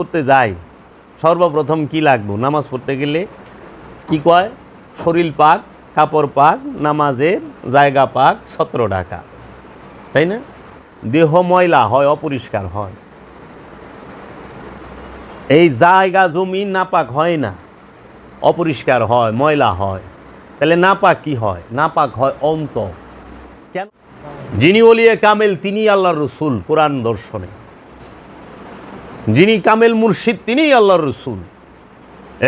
করতে যাই, সর্বপ্রথম কি লাগবো? নামাজ পড়তে গেলে কি কয়? শরীর পাক, কাপড় পাক, নামাজের জায়গা পাক, সতেরো টাকা তাই না? দেহ ময়লা হয়, অপরিষ্কার হয়। এই জায়গা, জমি নাপাক হয় না। অপরিষ্কার হয়, ময়লা হয়। তাহলে নাপাক কি হয়? নাপাক হয় অন্ত। কেন? যিনি ওলিয়ে কামেল তিনি আল্লাহর রসুল, কোরআন দর্শনে। যিনি কামেল মুর্শিদ, তিনিই আল্লাহর রসুল।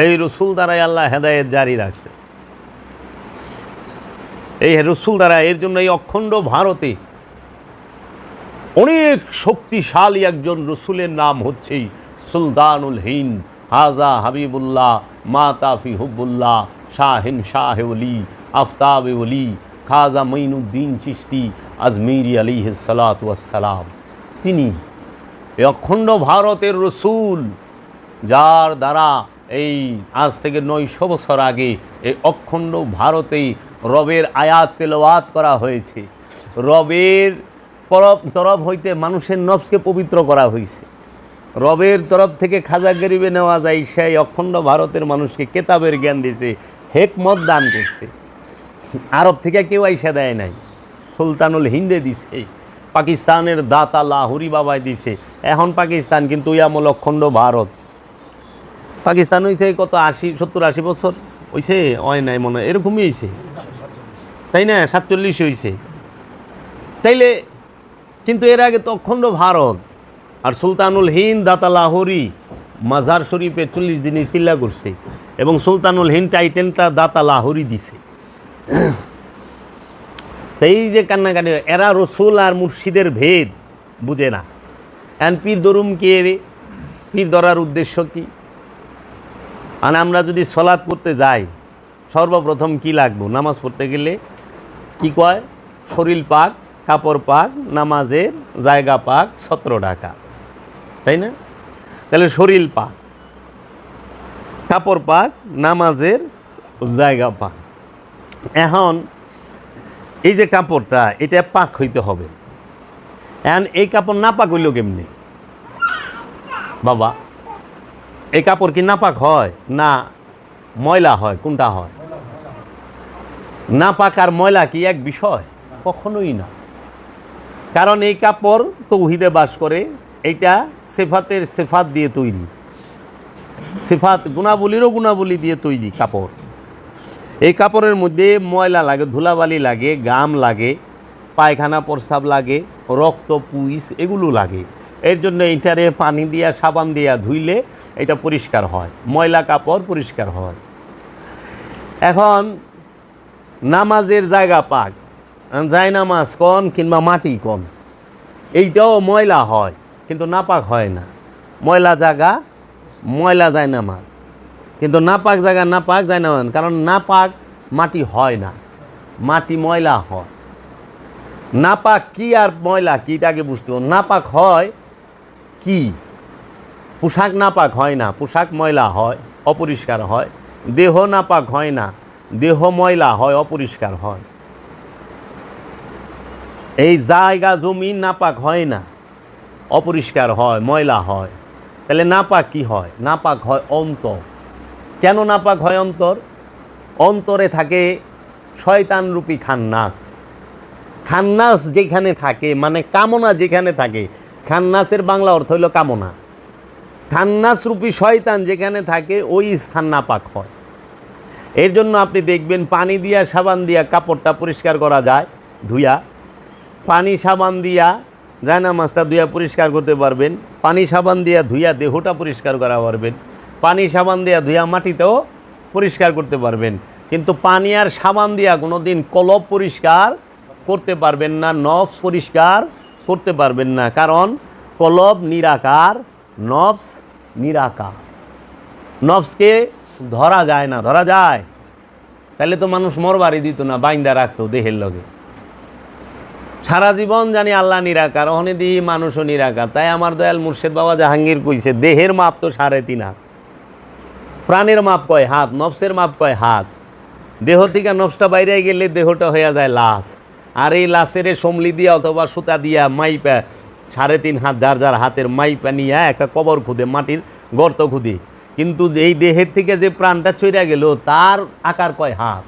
এই রসুল দ্বারাই আল্লাহ হেদায়েত জারি রাখছে। এই রসুল দ্বারা এর জন্য এই অখণ্ড ভারতে অনেক শক্তিশালী একজন রসুলের নাম হচ্ছেই সুলতানুল হিন্দ। হাজা হাবিবুল্লাহ মাতাফি হুবুল্লাহ, শাহিন শাহেউলি আফতাব উলি খাজা মঈনুদ্দিন চিস্তি আজমিরি আলী সালাম। তিনি এই অখণ্ড ভারতের রসুল, যার দ্বারা এই আজ থেকে নয়শো বছর আগে এই অখণ্ড ভারতেই রবের আয়াত তেলাওয়াত করা হয়েছে। রবের তরফ হইতে মানুষের নফসকে পবিত্র করা হয়েছে রবের তরফ থেকে খাজা গরিবে নেওয়া যায়, সেই অখণ্ড ভারতের মানুষকে কেতাবের জ্ঞান দিয়েছে হেকমত দান করছে। আরব থেকে কেউ আইসা দেয় নাই, সুলতানুল হিন্দে দিছে। পাকিস্তানের দাতা লাহুরি বাবাই দিছে। এখন পাকিস্তান কিন্তু ইয়ামল অখণ্ড ভারত। পাকিস্তান হয়েছে কত আশি, সত্তর, আশি বছর? হয়েছে হয় নাই মনে হয়। এরকমই হয়েছে তাই না? সাতচল্লিশ হয়েছে তাইলে কিন্তু এর আগে তো অখণ্ড ভারত আর সুলতানুল হিন্দ, দাতা লাহোরি, মাজার শরীফে চল্লিশ দিনে চিল্লা করছে এবং সুলতানুল হিন্দ টাইটেনটা দাতা লাহোরি দিছে। এই যে কান্নাকাটি এরা রসুল আর মুর্শিদের ভেদ বুঝে না। এখন পীর দরুম কে রে পীর ধরার উদ্দেশ্য কি? মানে আমরা যদি সলাৎ করতে যাই, সর্বপ্রথম কি লাগবো? নামাজ পড়তে গেলে কি কয়? শরীর পাক, কাপড় পাক, নামাজের জায়গা পাক, সতেরো টাকা তাই না? তাহলে শরীর পাক, কাপড় পাক, নামাজের জায়গা পাক। এখন এই যে কাপড়টা, এটা পাক হইতে হবে। এখন এই কাপড় না পাক হইল কেমনি? বাবা, এই কাপড় কি নাপাক হয় না ময়লা হয়, কোনটা হয়? না পাক আর ময়লা কি এক বিষয়? কখনোই না। কারণ এই কাপড় তৌহিদে বাস করে, এইটা সেফাতের সেফাত দিয়ে তৈরি। সেফাত গুণাবলীরও গুণাবলী দিয়ে তৈরি কাপড়। এই কাপড়ের মধ্যে ময়লা লাগে, ধুলাবালি লাগে, গাম লাগে, পায়খানা প্রস্রাব লাগে, রক্ত, পুইস এগুলো লাগে। এর জন্য এইটারে পানি দিয়া, সাবান দিয়া ধুইলে এটা পরিষ্কার হয়, ময়লা কাপড় পরিষ্কার হয়। এখন নামাজের জায়গা পাক যায় নামাজ কন কিংবা মাটি কন, এইটাও ময়লা হয়, কিন্তু নাপাক হয় না। ময়লা জায়গা, ময়লা যায় নামাজ কিন্তু নাপাক জায়গা নাপাক যায় না কারণ নাপাক মাটি হয় না মাটি ময়লা হয় নাপাক কি আর ময়লা কিটাকে বুঝতে হবে নাপাক হয় কি পোশাক নাপাক হয় না পোশাক ময়লা হয় অপরিষ্কার হয় দেহ নাপাক হয় না দেহ ময়লা হয় অপরিষ্কার হয় এই জায়গা জমি নাপাক হয় না অপরিষ্কার হয় ময়লা হয় তাহলে নাপাক কি হয় নাপাক হয় অন্তর কেন নাপাক হয় অন্তর? অন্তরে থাকে শয়তানরূপী খান্নাস। খান্নাস যেখানে থাকে মানে কামনা যেখানে থাকে, খান্নাসের বাংলা অর্থ হইল কামনা। খান্নাস রূপী শয়তান যেখানে থাকে, ওই স্থান নাপাক হয়। এর জন্য আপনি দেখবেন পানি দিয়া, সাবান দিয়া কাপড়টা পরিষ্কার করা যায়, ধুইয়া। পানি, সাবান দিয়া জায়না মাছটা ধুইয়া পরিষ্কার করতে পারবেন, পানি, সাবান দিয়া ধুইয়া দেহটা পরিষ্কার করা পারবেন। পানি সাবান দিয়া ধুয়া মাটিতেও পরিষ্কার করতে পারবেন। কিন্তু পানি আর সাবান দিয়া কোনো দিন কলব পরিষ্কার করতে পারবেন না, নফস পরিষ্কার করতে পারবেন না। কারণ কলব নিরাকার, নফস নিরাকার। নফসকে ধরা যায় না, ধরা যায়। তাহলে তো মানুষ মরবারি দিত না, বাইন্দা রাখতো দেহের লগে। সারা জীবন জানি আল্লাহ নিরাকার দিই মানুষও নিরাকার। তাই আমার দয়াল মুর্শেদ বাবা জাহাঙ্গীর কইছে, দেহের মাপ তো সাড়ে তিন হাত। প্রাণের মাপ কয় হাত, নফসের মাপ কয় হাত। দেহ থেকে নফসটা বাইরে গেলে দেহটা হয়ে যায় লাশ। আর এই লাশের সমলি দিয়া অথবা সুতা দিয়া মাইপা, সাড়ে তিন হাত যার যার হাতের মাইপা নিয়ে একটা কবর খুদে, মাটির গর্ত খুদি। কিন্তু এই দেহের থেকে যে প্রাণটা চইরা গেল, তার আকার কয় হাত?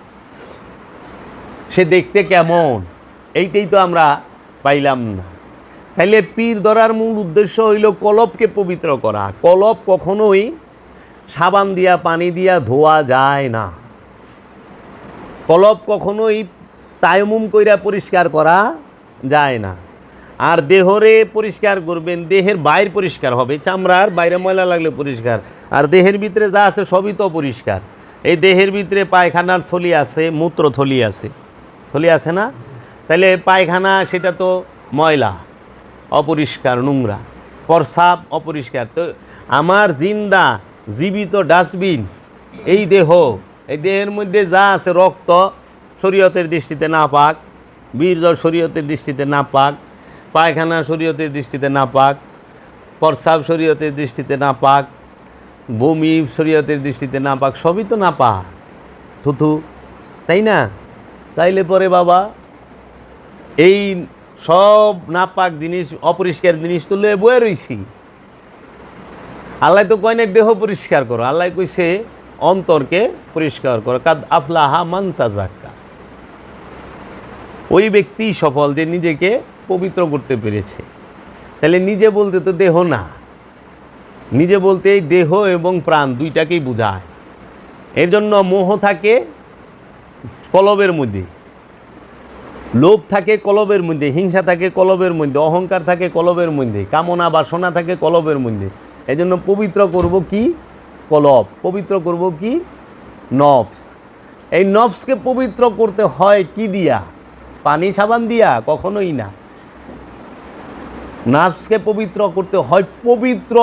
সে দেখতে কেমন? এইটাই তো আমরা পাইলাম না। তাইলে পীর ধরার মূল উদ্দেশ্য হইল কলপকে পবিত্র করা। কলপ কখনোই সাবান দিয়া, পানি দিয়া ধোয়া যায় না। কলব কখনোই তায়মুম কইরা পরিষ্কার করা যায় না। আর দেহরে পরিষ্কার করবেন, দেহের বাইর পরিষ্কার হবে, চামড়ার বাইরে ময়লা লাগলে পরিষ্কার। আর দেহের ভিতরে যা আছে সবই তো পরিষ্কার। এই দেহের ভিতরে পায়খানার থলি আছে, মূত্র থলি আছে। থলি আছে না? তাহলে পায়খানা, সেটা তো ময়লা, অপরিষ্কার, নোংরা। প্রসাব অপরিষ্কার। তো আমার জিন্দা জীবিত ডাস্টবিন, এই দেহ, এই দেহের মধ্যে যা আছে রক্ত, শরীয়তের দৃষ্টিতে না পাক বীর্য শরীয়তের দৃষ্টিতে না পাক পায়খানা শরীয়তের দৃষ্টিতে না পাক প্রসাব শরীয়তের দৃষ্টিতে না পাক বমি শরীয়তের দৃষ্টিতে না পাক সবই তো না পাক থুথু, তাই না? তাইলে পরে বাবা, এই সব নাপাক জিনিস, অপরিষ্কার জিনিস তো লয়ে বয়ে রইছি। আল্লাহ তো কয় দেহ পরিষ্কার করো। আল্লাহ কইছে, অন্তরকে পরিষ্কার করো। কাদ আফলাহা মান্তাজাক্কা ওই ব্যক্তি সফল যে নিজেকে পবিত্র করতে পেরেছে। তাহলে নিজে বলতে তো দেহ না। নিজে বলতে এই দেহ এবং প্রাণ দুইটাকেই বোঝায়। এর জন্য মোহ থাকে কলবের মধ্যে। লোভ থাকে কলবের মধ্যে। হিংসা থাকে কলবের মধ্যে। অহংকার থাকে কলবের মধ্যে। কামনা বাসনা থাকে কলবের মধ্যে। এই জন্য পবিত্র করব কি? কলব। পবিত্র করব কি? নফস। এই নফসকে পবিত্র করতে হয় কি দিয়া? পানি সাবান দিয়া? কখনোই না। নাফসকে পবিত্র করতে হয় পবিত্র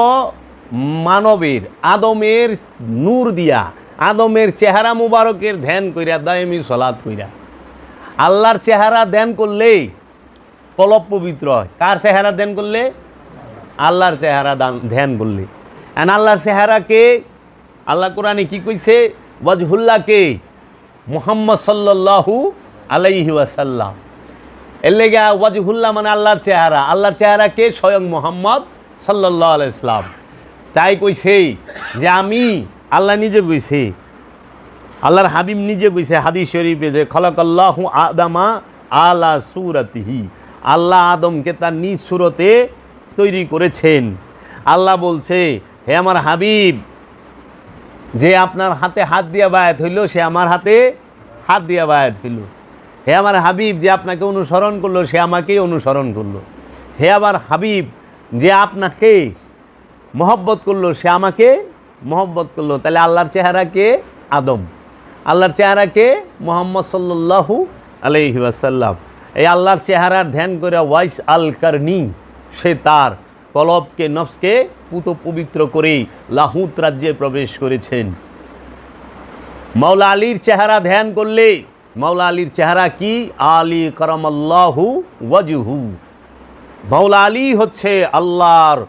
মানবের, আদমের নূর দিয়া। আদমের চেহারা মুবারকের ধ্যান কইরা, দায়মি সলাদ কইরা। আল্লাহর চেহারা ধ্যান করলেই কলব পবিত্র হয়। কার চেহারা ধ্যান করলে? আল্লাহর চেহারা দান- ধ্যান করলে এন আল্লাহর চেহারাকে আল্লাহ কোরআনে কি কইছে? ওয়াজহুল্লাহকে মুহাম্মদ সাল্লাল্লাহু আলাইহি ওয়াসাল্লাম। এর লেগে ওয়াজহুল্লাহ মানে আল্লাহর চেহারা। আল্লাহর চেহারাকে স্বয়ং মোহাম্মদ সাল্লাহ আলাইসলাম তাই কইছে যে আমি আল্লাহ নিজে কইছে। আল্লাহর হাবিব নিজে কইছে হাদিস শরীফে যে খলাকাল্লাহ আদামা আলা সুরাতিহি। আল্লাহ আদমকে তার নিজ সুরতে তৈরি করেছেন। আল্লাহ বলছে, হে আমার হাবিব, যে আপনার হাতে হাত দিয়া বায়াত হইল, সে আমার হাতে হাত দিয়া বায়াত হইল। হে আমার হাবিব, যে আপনাকে অনুসরণ করল, সে আমাকেই অনুসরণ করল। হে আমার হাবিব, যে আপনাকে মহব্বত করল, সে আমাকে মহব্বত করল। তাহলে আল্লাহর চেহারা কে? আদম। আল্লাহর চেহারা কে? মোহাম্মদ সাল্লাল্লাহু আলাইহি ওয়াসাল্লাম। এই আল্লাহর চেহারার ধ্যান করে ওয়াইস আল কারনি সে তার কলবকে, নফসকে পুত পবিত্র করেই লাহুত রাজ্যে প্রবেশ করেছেন। মাওলা আলীর চেহারা ধ্যান করলে, মাওলা আলীর চেহারা কি? আলী করমাল্লাহু ওয়াজহু। মাওলা আলী হচ্ছে আল্লাহর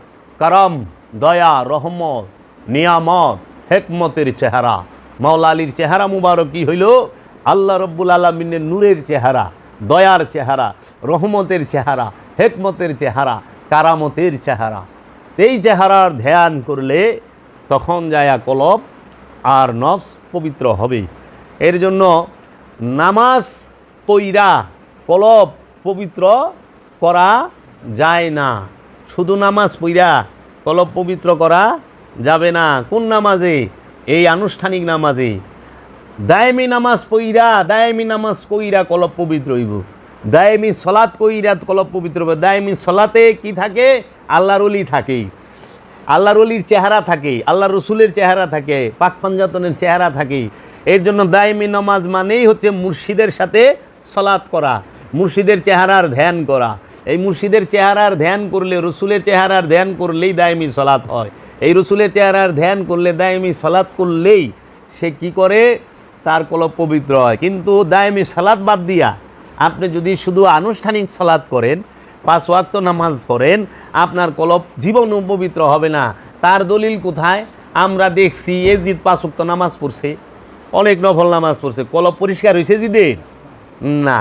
করম, দয়া, রহমত, নিয়ামত, হেকমতের চেহারা। মাওলা আলীর চেহারা মুবারক হইল আল্লাহ রব্বুল আলমিনের নূরের চেহারা, দয়ার চেহারা, রহমতের চেহারা, হেকমতের চেহারা। কারামতের চেহারা। এই চেহারার ধ্যান করলে তখন যায়া কলব আর নফস পবিত্র হবে। এর জন্য নামাজ পইরা কলব পবিত্র করা যায় না। শুধু নামাজ পইরা কলব পবিত্র করা যাবে না। কোন নামাজে? এই আনুষ্ঠানিক নামাজে। দায়মি নামাজ পইরা, দায়মি নামাজ কইরা কলব পবিত্র হইব। দায়মি সলাৎ কইরা কলব পবিত্র হবে? দায়মি সলাতে কি থাকে? আল্লাহর অলি থাকে আল্লাহর অলির চেহারা থাকে আল্লাহ রসুলের চেহারা থাকে, পাক পাঞ্জাতনের চেহারা থাকে এর জন্য দায়মি নামাজ মানেই হচ্ছে মুর্শিদের সাথে সলাৎ করা, মুর্শিদের চেহারার ধ্যান করা। এই মুর্শিদের চেহারার ধ্যান করলে, রসুলের চেহারার ধ্যান করলেই দায়মি সলাৎ হয়। এই রসুলের চেহারার ধ্যান করলে, দায়মি সলাৎ করলেই সে কি করে? তার কলব পবিত্র হয়। কিন্তু দায়মি সালাদ বাদ দিয়া আপনি যদি শুধু আনুষ্ঠানিক সালাদ করেন, পাঁচ ওয়াক্ত নামাজ করেন আপনার কলব জীবন পবিত্র হবে না। তার দলিল কোথায়? আমরা দেখছি, এজিদ পাঁচ ওয়াক্ত নামাজ পড়ছে, অনেক নফল নামাজ পড়ছে কলপ পরিষ্কার হয়েছে জিদের না।